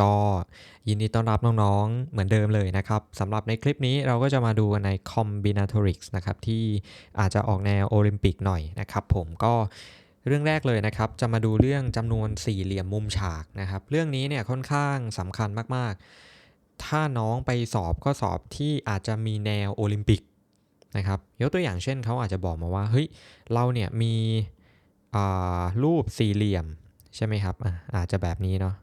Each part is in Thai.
ก็ยินดีต้อนรับน้องๆ เหมือนเดิมเลยนะครับสำหรับในคลิปนี้เราก็จะมาดูใน Combinatorics นะครับที่อาจจะออกแนวโอลิมปิกหน่อยนะครับผมก็เรื่องแรกเลยนะครับ จะมาดูเรื่องจำนวนสี่เหลี่ยมมุมฉากนะครับ เรื่องนี้เนี่ยค่อนข้างสำคัญมากๆ ถ้าน้องไปสอบข้อสอบที่อาจจะมีแนวโอลิมปิกนะครับยกตัวอย่างเช่นเขาอาจจะบอกมาว่าเฮ้ยเราเนี่ยมีรูปสี่เหลี่ยมใช่ไหมครับอาอาจจะแบบนี้เนาะ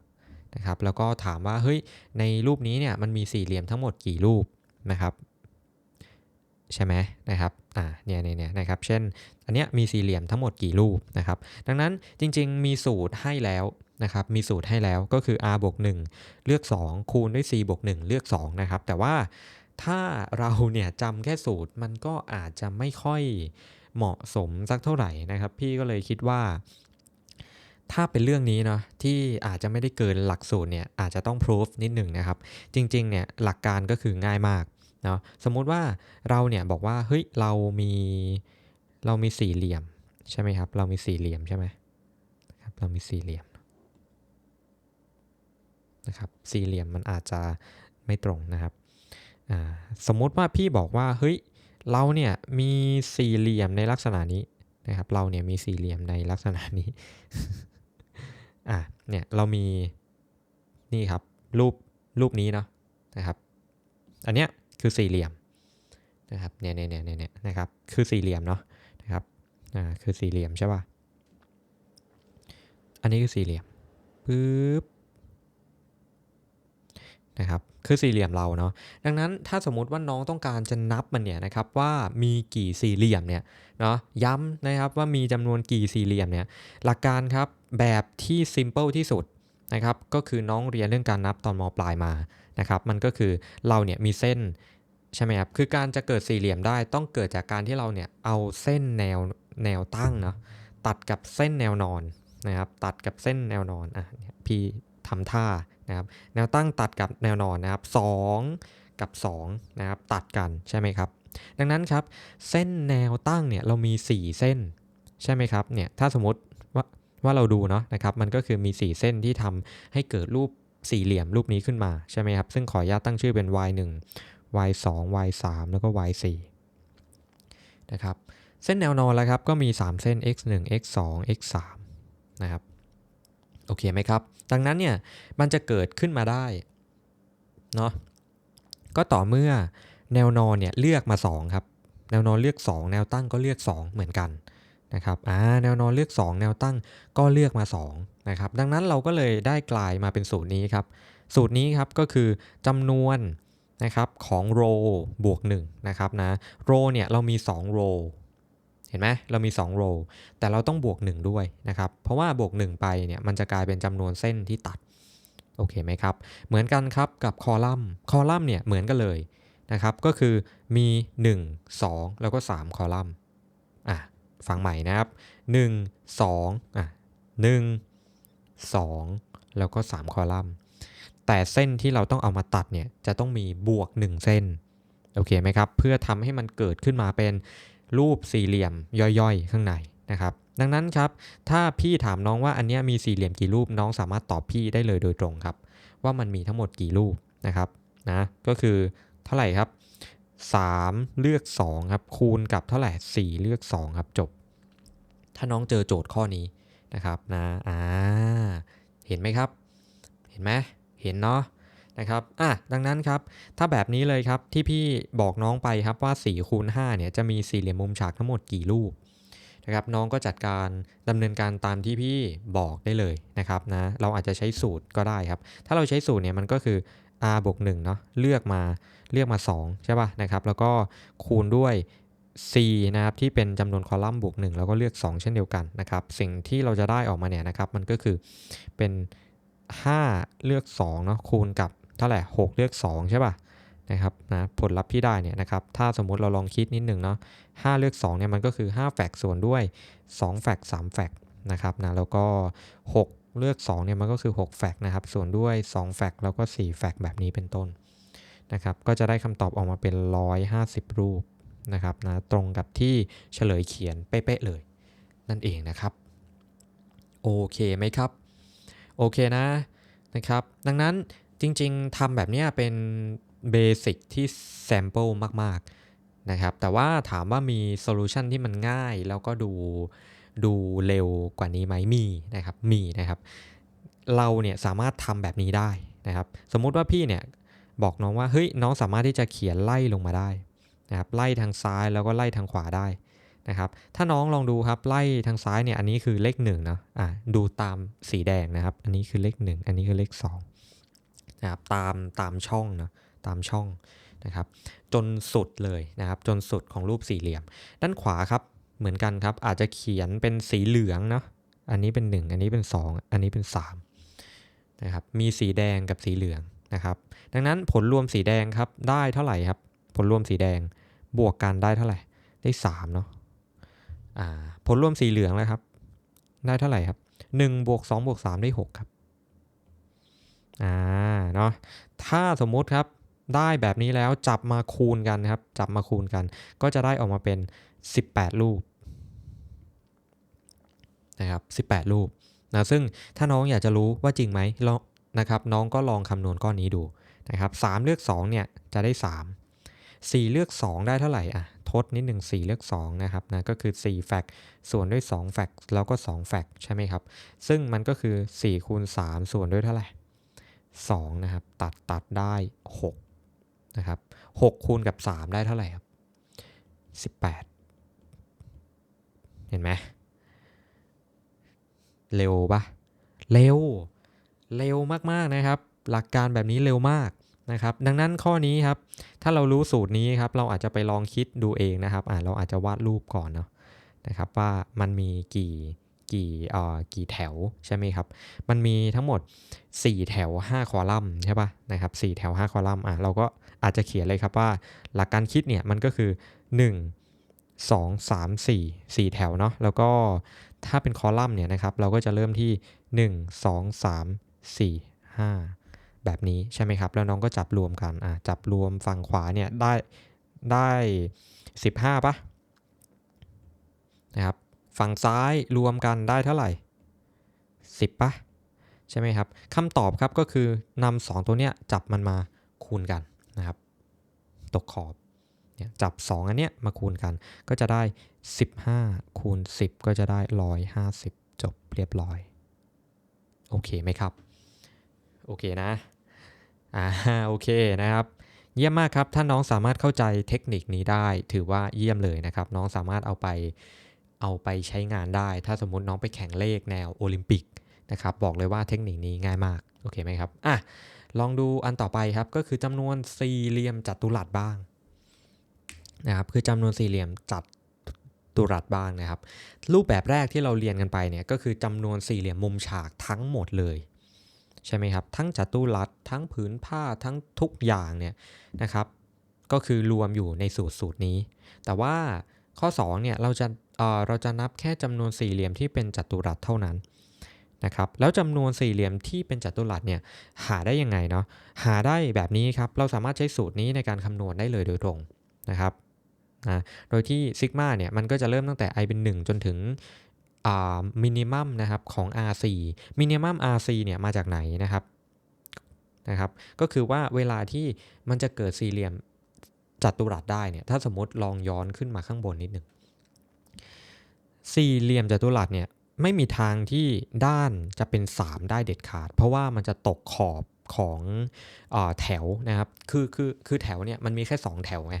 นะครับแล้วก็ถามว่าเฮ้ยในรูปนี้เนี่ยมันมีสี่เหลี่ยมทั้งหมดกี่รูปนะครับใช่ไหมนะครับอ่าเนี่ยเนี่ยเนี่ยนะครับ เช่น อันเนี้ยมีสี่เหลี่ยมทั้งหมดกี่รูปนะครับ ดังนั้นจริงๆ มีสูตรให้แล้วนะครับ มีสูตรให้แล้วก็คือ r บวก1เลือก 2 คูณด้วย c บวก1เลือก 2 นะครับ แต่ว่าถ้าเราเนี่ยจำแค่สูตรมันก็อาจจะไม่ค่อยเหมาะสมสักเท่าไหร่นะครับ พี่ก็เลยคิดว่า ถ้าเป็นเรื่องนี้เนาะที่อาจจะไม่ได้เกินหลักสูตรเนี่ยอาจจะต้องพิสูจนิดหนึ่งนะครับ จริงๆเนี่ยหลักการก็คือง่ายมากเนาะสมมุติว่าเราเนี่ยบอกว่าเฮ้ยเรามีเรามีสี่เหลี่ยมใช่ไหมครับ เรามีสี่เหลี่ยมใช่ไหมครับเรามีสี่เหลี่ยมนะครับสี่เหลี่ยมมันอาจจะไม่ตรงนะครับสมมุติว่าพี่บอกว่าเฮ้ยเราเนี่ยมีสี่เหลี่ยมในลักษณะนี้นะครับ เราเนี่ยมีสี่เหลี่ยมในลักษณะนี้ อะเนี่ยเรามีนี่ครับรูปรูปนี้เนาะนะครับ อันเนี้ยคือสี่เหลี่ยมนะครับเนี่ยเนี่ยเนี่ยเนี่ยนะครับคือสี่เหลี่ยมเนาะนะครับอ่าคือสี่เหลี่ยมใช่ป่ะอันนี้คือสี่เหลี่ยมปึ๊บ นะครับคือสี่เหลี่ยมเราเนาะดังนั้นถ้าสมมุติว่าน้องต้องการจะนับมันเนี่ยนะครับว่ามีกี่สี่เหลี่ยมเนี่ยเนาะย้ำนะครับว่ามีจำนวนกี่สี่เหลี่ยมเนี่ยหลักการครับแบบที่ simple ที่สุดนะครับก็คือน้องเรียนเรื่องการนับตอนมปลายมานะครับมันก็คือเราเนี่ยมีเส้นใช่ไหมครับคือการจะเกิดสี่เหลี่ยมได้ต้องเกิดจากการที่เราเนี่ยเอาเส้นแนวแนวตั้งเนาะตัดกับเส้นแนวนอนนะครับตัดกับเส้นแนวนอนอะพี่ทำท่า นะครับแนวตั้งตัดกับแนวนอนนะครับ2กับ2นะครับตัดกันใช่ไหมครับ ดังนั้นครับเส้นแนวตั้งเนี่ยเรามี 4 เส้นใช่ไหมครับเนี่ยถ้าสมมติว่าว่าเราดูเนาะนะครับมันก็คือมี 4 เส้นที่ทำให้เกิดรูปสี่เหลี่ยมรูปนี้ขึ้นมาใช่ไหมครับ ซึ่งขออนุญาตตั้งชื่อเป็น y 1 y 2 y 3แล้วก็ y 4นะครับ เส้นแนวนอนแล้วครับ ก็มี 3 เส้น x 1 x 2 x 3นะครับ อเคไหมครับ ดังนั้นเนี่ยมันจะเกิดขึ้นมาได้เนาะก็ต่อเมื่อแนวนอนเนี่ยเลือกมา 2 ครับ แนวนอนเลือก 2 แนวตั้งก็เลือก 2 เหมือนกันนะครับอ่าแนวนอนเลือก 2 แนวตั้งก็เลือกมา2นะครับดังนั้นเราก็เลยได้กลายมาเป็นสูตรนี้ครับ สูตรนี้ครับก็คือจำนวนนะครับของโรบวก1นะครับนะโรเนี่ยเรามี2โร เห็นไหมเรามี2โรแต่เราต้องบวก 1 ด้วยนะครับ เพราะว่าบวก 1 ไปเนี่ยมันจะกลายเป็นจำนวนเส้นที่ตัด โอเคไหมครับ เหมือนกันครับกับคอลัมน์ คอลัมน์เนี่ยเหมือนกันเลยนะครับ ก็คือมี 1 2 แล้วก็ 3 คอลัมน์ อะฟังใหม่นะครับ 1 2อะ1 2 แล้วก็ 3 คอลัมน์ แต่เส้นที่เราต้องเอามาตัดเนี่ยจะต้องมีบวก 1 เส้น โอเคไหมครับ เพื่อทำให้มันเกิดขึ้นมาเป็น รูปสี่เหลี่ยมย่อยๆ ข้างในนะครับ ดังนั้นครับ ถ้าพี่ถามน้องว่าอันนี้มีสี่เหลี่ยมกี่รูปน้องสามารถตอบพี่ได้เลยโดยตรงครับ ว่ามันมีทั้งหมดกี่รูปนะครับนะก็คือเท่าไหร่ครับ 3 เลือก 2 ครับ คูณกับเท่าไหร่ 4 เลือก 2 ครับจบ ถ้าน้องเจอโจทย์ข้อนี้นะครับนะอ่าเห็นไหมครับ เห็นไหมเห็นเนาะ นะครับอะดังนั้นครับ ถ้าแบบนี้เลยครับที่พี่บอกน้องไปครับว่า4คูณ5เนี่ยจะมีสี่เหลี่ยมมุมฉากทั้งหมดกี่รูปนะครับน้องก็จัดการดำเนินการตามที่พี่บอกได้เลยนะครับนะเราอาจจะใช้สูตรก็ได้ครับ ถ้าเราใช้สูตรเนี่ยมันก็คือ r บวก1เนาะเลือกมาเลือกมา 2 ใช่ป่ะนะครับแล้วก็คูณด้วย c นะครับที่เป็นจำนวนคอลัมน์บวก1แล้วก็เลือก 2 เช่นเดียวกันนะครับสิ่งที่เราจะได้ออกมาเนี่ยนะครับมันก็คือเป็น 5 เลือก2เนาะคูณกับ เท่าไหร่6เลือก 2 ใช่ป่ะนะครับนะผลลัพธ์ที่ได้เนี่ยนะครับถ้าสมมุติเราลองคิดนิดหนึ่งเนาะ5เลือก2เนี่ยมันก็คือ 5 แฟกส่วนด้วย2แฟก3แฟกนะครับนะแล้วก็ 6 เลือก2เนี่ยมันก็คือ 6 แฟกนะครับส่วนด้วย2แฟกแล้วก็4แฟกแบบนี้เป็นต้นนะครับก็จะได้คำตอบออกมาเป็น 150 รูปนะครับนะตรงกับที่เฉลยเขียนเป๊ะๆเลย นั่นเองนะครับโอเคไหมครับ โอเคนะนะครับ ดังนั้น จริงๆทำแบบนี้เป็นเบสิกที่ sample มากๆนะครับแต่ว่าถามว่ามีโซลูชันที่มันง่ายแล้วก็ดูดูเร็วกว่านี้ไหมมีนะครับมีนะครับ เราเนี่ยสามารถทำแบบนี้ได้นะครับ สมมุติว่าพี่เนี่ยบอกน้องว่าเฮ้ยน้องสามารถที่จะเขียนไล่ลงมาได้นะครับไล่ทางซ้ายแล้วก็ไล่ทางขวาได้นะครับ ถ้าน้องลองดูครับไล่ทางซ้ายเนี่ยอันนี้คือเลข1เนาะอะดูตามสีแดงนะครับ อันนี้คือเลข 1 อันนี้คือเลข 2 นะครับตามตามช่องนะตามช่องนะครับจนสุดเลยนะครับจนสุดของรูปสี่เหลี่ยม ด้านขวาครับเหมือนกันครับ อาจจะเขียนเป็นสีเหลืองเนาะอันนี้เป็น 1 อันนี้เป็น 2 อันนี้เป็น3นะครับมีสีแดงกับสีเหลืองนะครับ ดังนั้นผลรวมสีแดงครับได้เท่าไหร่ครับ ผลรวมสีแดงบวกกันได้เท่าไหร่ได้3เนาะอ่าผลรวมสีเหลืองแล้วครับ ได้เท่าไหร่ครับ1บวก2บวก3ได้6ครับอ่า เนาะถ้าสมมุติครับได้แบบนี้แล้วจับมาคูณกันครับ จับมาคูณกัน ก็จะได้ออกมาเป็น 18 รูปนะครับ 18 รูปนะซึ่งถ้าน้องอยากจะรู้ว่าจริงไหมลองนะครับ น้องก็ลองคำนวณก้อนนี้ดูนะครับ3เลือก2เนี่ยจะได้ 3 4 เลือก 2 ได้เท่าไหร่อะทดนิดหนึ่ง4เลือก2นะครับนะก็คือ4แฟกส่วนด้วย2แฟกแล้วก็2แฟกใช่ไหมครับ ซึ่งมันก็คือ4คูณ3ส่วนด้วยเท่าไหร่ 2นะครับตัดตัดได้6นะครับ6คูณกับ 3 ได้เท่าไหร่ครับ18 เห็นไหมเร็วปะเร็ว เร็วมากๆนะครับ หลักการแบบนี้เร็วมากนะครับ ดังนั้นข้อนี้ครับ ถ้าเรารู้สูตรนี้ครับ เราอาจจะไปลองคิดดูเองนะครับอ่าเราอาจจะวาดรูปก่อนเนาะนะครับว่ามันมีกี่ กี่เอ่อกี่แถวใช่ไหมครับ มันมีทั้งหมด 4 แถว 5 คอลัมน์ใช่ปะนะครับ4แถว 5 คอลัมน์อะเราก็อาจจะเขียนเลยครับว่า หลักการคิดเนี่ยมันก็คือ 1 2 3 4 4 แถวเนาะแล้วก็ถ้าเป็นคอลัมน์เนี่ยนะครับ เราก็จะเริ่มที่ 1 2 3 4 5 แบบนี้ใช่ไหมครับ แล้วน้องก็จับรวมกันอะจับรวมฝั่งขวาเนี่ยได้ได้ 15ปะนะครับ ฝั่งซ้ายรวมกันได้เท่าไหร่ 10ปะใช่ไหมครับคำตอบครับก็คือนำสองตัวเนี้ยจับมันมาคูณกันนะครับ ตกขอบเนี่ยจับ 2 อันเนี้ยมาคูณกันก็จะได้ 15 คูณ 10 ก็จะได้ 150 จบเรียบร้อย โอเคไหมครับ โอเคนะอ่าโอเคนะครับ เยี่ยมมากครับ ถ้าน้องสามารถเข้าใจเทคนิคนี้ได้ถือว่าเยี่ยมเลยนะครับ น้องสามารถเอาไป เอาไปใช้งานได้ ถ้าสมมุติน้องไปแข่งเลขแนวโอลิมปิกนะครับบอกเลยว่าเทคนิคนี้ง่ายมากโอเคไหมครับอะลองดูอันต่อไปครับก็คือจำนวนสี่เหลี่ยมจัตุรัสบ้างนะครับคือจำนวนสี่เหลี่ยมจัตุรัสบ้างนะครับ รูปแบบแรกที่เราเรียนกันไปเนี่ยก็คือจำนวนสี่เหลี่ยมมุมฉากทั้งหมดเลยใช่ไหมครับทั้งจัตุรัสทั้งผืนผ้าทั้งทุกอย่างเนี่ยนะครับ ก็คือรวมอยู่ในสูตรสูตรนี้ แต่ว่าข้อ2เนี่ยเราจะ เราจะนับแค่จำนวนสี่เหลี่ยมที่เป็นจัตุรัสเท่านั้นนะครับแล้วจำนวนสี่เหลี่ยมที่เป็นจัตุรัสเนี่ยหาได้ยังไงเนาะหาได้แบบนี้ครับเราสามารถใช้สูตรนี้ในการคำนวณได้เลยโดยตรงนะครับนะโดยที่ซิกมาเนี่ยมันก็จะเริ่มตั้งแต่ i เป็น 1 จนถึงมินิมัมนะครับของ RC มินิมัม RC เนี่ยมาจากไหนนะครับนะครับ ก็คือว่าเวลาที่มันจะเกิดสี่เหลี่ยมจัตุรัสได้เนี่ยถ้าสมมติลองย้อนขึ้นมาข้างบนนิดหนึ่ง สี่เหลี่ยมจัตุรัสเนี่ยไม่มีทางที่ด้านจะเป็น 3 ได้เด็ดขาด เพราะว่ามันจะตกขอบของอแถวนะครับ คือคือคือแถวเนี่ยมันมีแค่ 2 แถวไง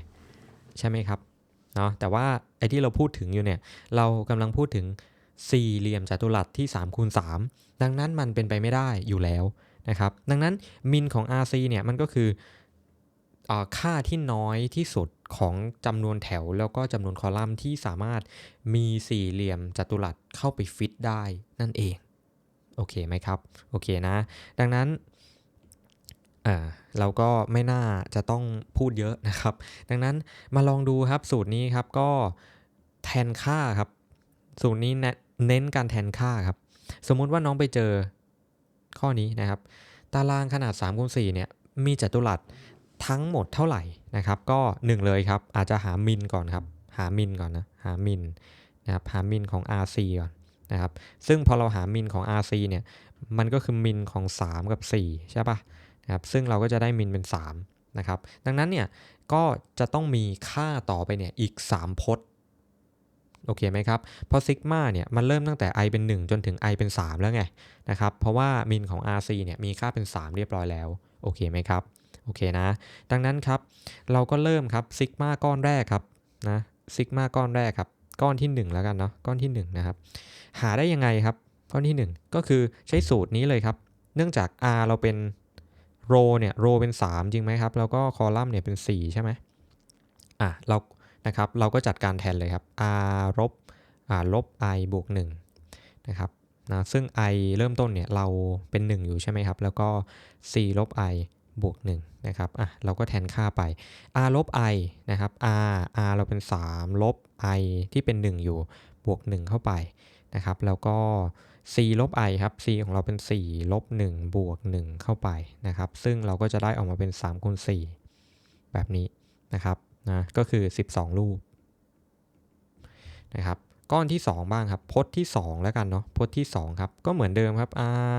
ใช่ไหมครับเนาะแต่ว่าไอ้ที่เราพูดถึงอยู่เนี่ยเรากำลังพูดถึงสี่เหลี่ยมจัตุรัสที่3คูณ3ดังนั้นมันเป็นไปไม่ได้อยู่แล้วนะครับ ดังนั้นมินของ RC เนี่ยมันก็คืออค่าที่น้อยที่สุด ของจำนวนแถวแล้วก็จำนวนคอลัมน์ที่สามารถมีสี่เหลี่ยมจัตุรัสเข้าไปฟิตได้นั่นเอง โอเคไหมครับ โอเคนะ ดังนั้นเราก็ไม่น่าจะต้องพูดเยอะนะครับ ดังนั้นมาลองดูครับสูตรนี้ครับก็แทนค่าครับ สูตรนี้เน้นการแทนค่าครับ สมมุติว่าน้องไปเจอข้อนี้นะครับ ตารางขนาด3คูณ4เนี่ยมีจัตุรัส ทั้งหมดเท่าไหร่นะครับ ก็1เลยครับ อาจจะหามินก่อนครับ หามินก่อนนะหามินนะครับหามินของ RC ก่อนนะครับ ซึ่งพอเราหามินของ RC เนี่ยมันก็คือมินของ 3 กับ 4 ใช่ปะนะครับซึ่งเราก็จะได้มินเป็น 3 นะครับ ดังนั้นเนี่ยก็จะต้องมีค่าต่อไปเนี่ยอีก 3 พจน์โอเคไหมครับ เพราะซิกมาเนี่ยมันเริ่มตั้งแต่ i เป็น 1 จนถึง i เป็น 3 แล้วไงนะครับ เพราะว่ามินของ RC เนี่ยมีค่าเป็น 3 เรียบร้อยแล้ว โอเคไหมครับ โอเคนะ ดังนั้นครับ เราก็เริ่มครับซิกมาก้อนแรกครับนะซิกมาก้อนแรกครับ ก้อนที่ 1 แล้วกันเนาะก้อนที่1นะครับหาได้ยังไงครับก้อนที่ 1 ก็คือใช้สูตรนี้เลยครับ เนื่องจาก r เราเป็นโรเนี่ยโรเป็น 3 จริงไหมครับ แล้วก็คอลัมน์เนี่ยเป็น 4 ใช่ไหมอะเรานะครับเราก็จัดการแทนเลยครับ r ลบอ่าลบ i บวก1นะครับนะซึ่ง i เริ่มต้นเนี่ยเราเป็น 1 อยู่ใช่ไหมครับ แล้วก็ c ลบ i บวก1นะครับอะเราก็แทนค่าไป r ลบ i นะครับ r r เราเป็น 3 ลบ i ที่เป็น 1 อยู่บวก 1 เข้าไปนะครับ แล้วก็ c ลบ i ครับ c ของเราเป็น 4 ลบ 1 บวก 1 เข้าไปนะครับ ซึ่งเราก็จะได้ออกมาเป็น3คูณ4แบบนี้นะครับนะก็คือ 12 รูปนะครับ ก้อนที่ 2 บ้างครับพจน์ที่ 2 แล้วกันเนาะพจน์ที่ 2 ครับ ก็เหมือนเดิมครับ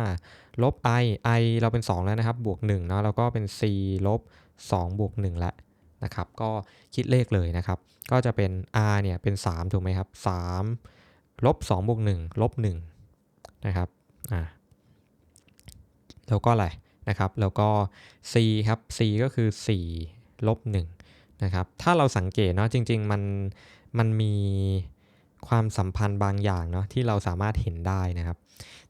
r ลบ i i เราเป็น 2 แล้วนะครับ บวก1เนาะแล้วก็เป็น c ลบ 2 บวก1แล้วนะครับ ก็คิดเลขเลยนะครับ ก็จะเป็น r เนี่ยเป็น 3 ถูกไหมครับ 3 ลบ 2 บวก 1 ลบ 1 นะครับอ่าแล้วก็อะไรนะครับ แล้วก็ c ครับ c ก็คือ 4 ลบ 1 นะครับ ถ้าเราสังเกตเนาะจริง ๆ มันมันมี ความสัมพันธ์บางอย่างเนาะที่เราสามารถเห็นได้นะครับ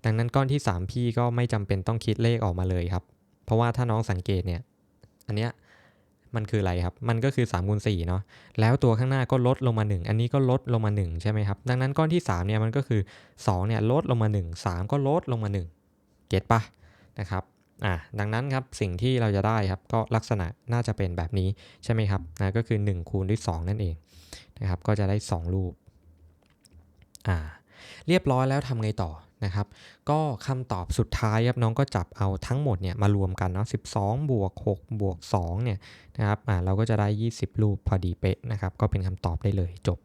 ดังนั้นก้อนที่ 3 พี่ก็ไม่จำเป็นต้องคิดเลขออกมาเลยครับ เพราะว่าถ้าน้องสังเกตเนี่ย อันเนี้ยมันคืออะไรครับ มันก็คือ3คูณ4เนาะ แล้วตัวข้างหน้าก็ลดลงมา 1 อันนี้ก็ลดลงมา 1 ใช่ไหมครับ ดังนั้นก้อนที่3เนี่ยมันก็คือ2เนี่ยลดลงมา 1 3 ก็ลดลงมา 1 เก็ตปะนะครับ อ่าดังนั้นครับสิ่งที่เราจะได้ครับก็ลักษณะน่าจะเป็นแบบนี้ใช่ไหมครับนะก็คือ1คูณด้วย2นั่นเองนะครับ ก็จะได้ 2 รูป อ่า เรียบร้อยแล้วทำไงต่อนะครับ ก็คำตอบสุดท้ายครับน้องก็จับเอาทั้งหมดเนี่ยมารวมกันเนาะ12 บวก 6 บวก2เนี่ยนะครับอ่าเราก็จะได้ 20 รูปพอดีเป๊ะนะครับ ก็เป็นคำตอบได้เลยจบ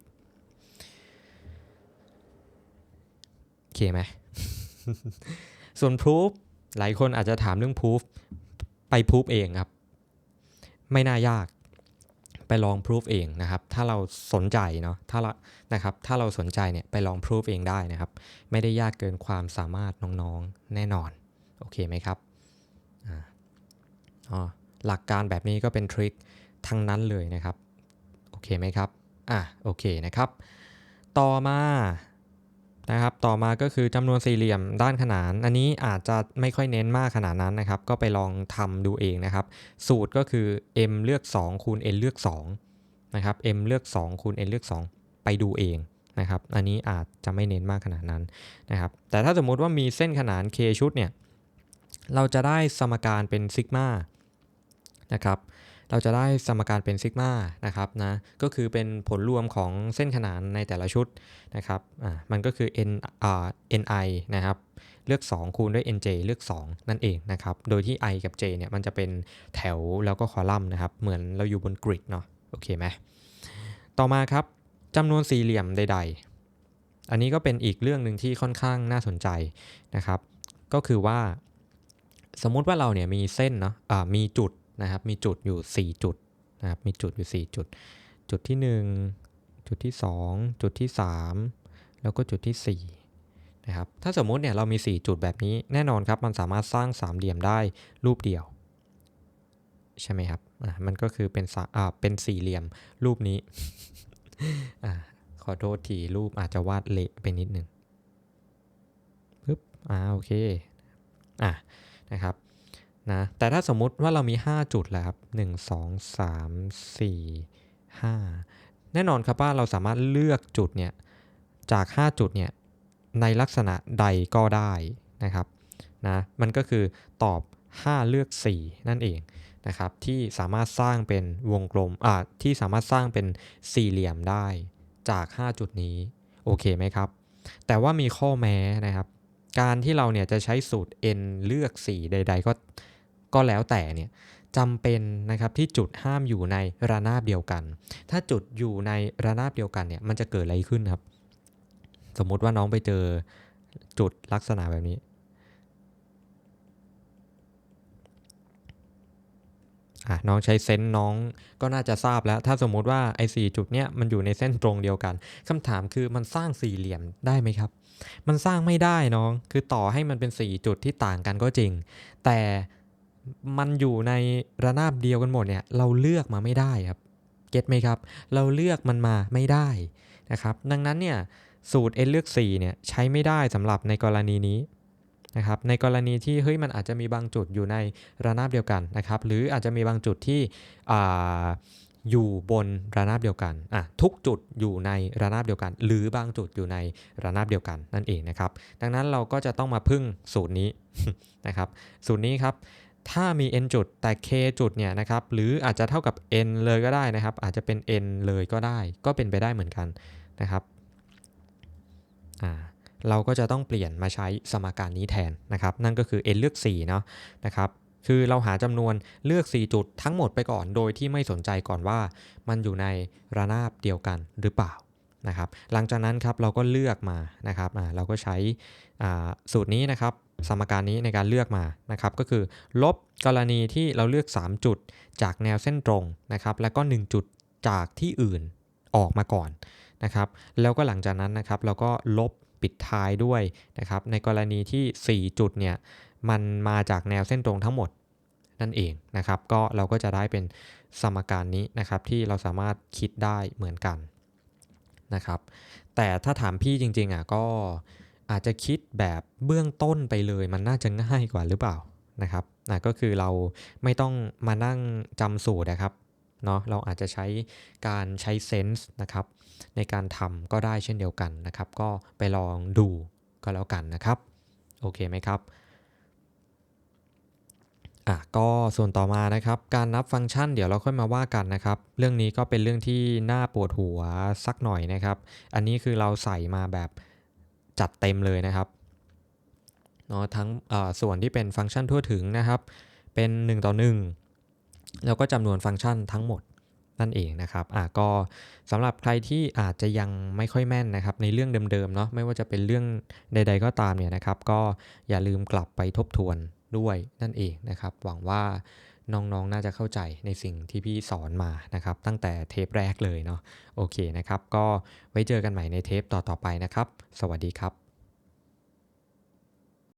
โอเคไหมส่วน proof หลายคนอาจจะถามเรื่อง proof ไป proof เองครับ ไม่น่ายาก ไปลองพิสูจเองนะครับ ถ้าเราสนใจเนาะถ้าเรานะครับถ้าเราสนใจเนี่ยไปลองพิสูจเองได้นะครับ ไม่ได้ยากเกินความสามารถน้องๆแน่นอน โอเคไหมครับอ๋อหลักการแบบนี้ก็เป็นทริคทั้งนั้นเลยนะครับ โอเคไหมครับอะโอเคนะครับ ต่อมา นะครับ ต่อมาก็คือจำนวนสี่เหลี่ยมด้านขนาน อันนี้อาจจะไม่ค่อยเน้นมากขนาดนั้นนะครับ ก็ไปลองทำดูเองนะครับ สูตรก็คือ m เลือก2คูณ n เลือก2นะครับ m เลือก2คูณ n เลือก 2 ไปดูเองนะครับ อันนี้อาจจะไม่เน้นมากขนาดนั้นนะครับ แต่ถ้าสมมุติว่ามีเส้นขนาน k ชุดเนี่ย เราจะได้สมการเป็นซิกมานะครับ เราจะได้สมการเป็นซิกมานะครับนะก็คือเป็นผลรวมของเส้นขนานในแต่ละชุดนะครับอ่ามันก็คือ n อ่า ni นะครับเลือก 2 คูณด้วย nj เลือก 2 นั่นเองนะครับโดยที่ i กับ j เนี่ยมันจะเป็นแถวแล้วก็คอลัมน์นะครับเหมือนเราอยู่บนกริดเนาะโอเคไหมต่อมาครับจำนวนสี่เหลี่ยมใด ๆ อันนี้ก็เป็นอีกเรื่องหนึ่งที่ค่อนข้างน่าสนใจนะครับ ก็คือว่าสมมุติว่าเราเนี่ยมีเส้นเนาะอ่ามีจุด นะครับ มีจุดอยู่ 4 จุดนะครับ มีจุดอยู่ 4 จุด จุดที่ 1 จุดที่ 2 จุดที่ 3 แล้วก็จุดที่ 4 นะครับ ถ้าสมมุติเนี่ยเรามี 4 จุดแบบนี้ แน่นอนครับ มันสามารถสร้างสามเหลี่ยมได้รูปเดียว ใช่ไหมครับ อ่า มันก็คือเป็นอ่า เป็นสี่เหลี่ยมรูปนี้ อ่า ขอโทษที รูปอาจจะวาดเละไปนิดหนึ่งปึ๊บ อ่า โอเค อะนะครับ นะแต่ถ้าสมมุติว่าเรามี 5 จุดแล้วครับ1 2 3 4 5 แน่นอนครับว่าเราสามารถเลือกจุดเนี่ยจาก 5 จุดเนี่ยในลักษณะใดก็ได้นะครับนะมันก็คือตอบ 5 เลือก 4 นั่นเองนะครับที่สามารถสร้างเป็นวงกลมอ่าที่สามารถสร้างเป็นสี่เหลี่ยมได้จาก 5 จุดนี้โอเคไหมครับ แต่ว่ามีข้อแม้นะครับ การที่เราเนี่ยจะใช้สูตร n เลือก 4 ใด ๆ ก็ ก็แล้วแต่เนี่ยจำเป็นนะครับที่จุดห้ามอยู่ในระนาบเดียวกัน ถ้าจุดอยู่ในระนาบเดียวกันเนี่ยมันจะเกิดอะไรขึ้นครับ สมมุติว่าน้องไปเจอจุดลักษณะแบบนี้อะน้องใช้เซนส์น้องก็น่าจะทราบแล้ว ถ้าสมมุติว่าไอ้สจุดเนี้ยมันอยู่ในเส้นตรงเดียวกันคำถามคือมันสร้างสี่เหลี่ยมได้ไหมครับ มันสร้างไม่ได้น้องคือต่อให้มันเป็น 4 จุดที่ต่างกันก็จริง แต่ มันอยู่ในระนาบเดียวกันหมดเนี่ยเราเลือกมาไม่ได้ครับเก็ตไหมครับ เราเลือกมันมาไม่ได้นะครับ ดังนั้นเนี่ยสูตร n เลือก4เนี่ยใช้ไม่ได้สำหรับในกรณีนี้นะครับในกรณีที่เฮ้ยมันอาจจะมีบางจุดอยู่ในระนาบเดียวกันนะครับ หรืออาจจะมีบางจุดที่อ่าอยู่บนระนาบเดียวกันอะทุกจุดอยู่ในระนาบเดียวกัน หรือบางจุดอยู่ในระนาบเดียวกันนั่นเองนะครับ ดังนั้นเราก็จะต้องมาพึ่งสูตรนี้นะครับ สูตรนี้ครับ ถ้ามี n จุดแต่ k จุดเนี่ยนะครับหรืออาจจะเท่ากับ n เลยก็ได้นะครับ อาจจะเป็น n เลยก็ได้ ก็เป็นไปได้เหมือนกันนะครับเราก็จะต้องเปลี่ยนมาใช้สมการนี้แทนนะครับ นั่นก็คือ n เลือก4เนาะนะครับคือเราหาจำนวนเลือก 4 จุดทั้งหมดไปก่อน โดยที่ไม่สนใจก่อนว่ามันอยู่ในระนาบเดียวกันหรือเปล่า นะครับหลังจากนั้นครับเราก็เลือกมานะครับเราก็ใช้สูตรนี้นะครับสมการนี้ในการเลือกมานะครับก็คือ ลบกรณีที่เราเลือก 3 จุดจากแนวเส้นตรงนะครับแล้วก็ 1 จุดจากที่อื่นออกมาก่อนนะครับแล้วก็หลังจากนั้นนะครับเราก็ลบปิดท้ายด้วยนะครับในกรณีที่ 4 จุดเนี่ยมันมาจากแนวเส้นตรงทั้งหมดนั่นเองนะครับก็เราก็จะได้เป็นสมการนี้นะครับที่เราสามารถคิดได้เหมือนกัน นะครับ แต่ถ้าถามพี่จริงๆอะก็อาจจะคิดแบบเบื้องต้นไปเลยมันน่าจะง่ายกว่าหรือเปล่านะครับอะก็คือเราไม่ต้องมานั่งจำสูตรนะครับเนาะเราอาจจะใช้การใช้เซนส์นะครับในการทำก็ได้เช่นเดียวกันนะครับ ก็ไปลองดูก็แล้วกันนะครับ โอเคไหมครับ อะก็ส่วนต่อมานะครับการนับฟังก์ชันเดี๋ยวเราค่อยมาว่ากันนะครับเรื่องนี้ก็เป็นเรื่องที่น่าปวดหัวสักหน่อยนะครับ อันนี้คือเราใส่มาแบบจัดเต็มเลยนะครับเนาะทั้งส่วนที่เป็นฟังก์ชันทั่วถึงนะครับ เป็น 1 ต่อ 1 แล้วก็จำนวนฟังก์ชันทั้งหมดนั่นเองนะครับอะก็สำหรับใครที่อาจจะยังไม่ค่อยแม่นนะครับ ในเรื่องเดิมๆเนาะไม่ว่าจะเป็นเรื่องใด ๆ ก็ตามเนี่ยนะครับ ก็อย่าลืมกลับไปทบทวน ด้วยนั่นเองนะครับ หวังว่าน้องๆนน่าจะเข้าใจในสิ่งที่พี่สอนมานะครับ ตั้งแต่เทปแรกเลยเนาะโอเคนะครับ ก็ไว้เจอกันใหม่ในเทปต่อๆไปนะครับ สวัสดีครับ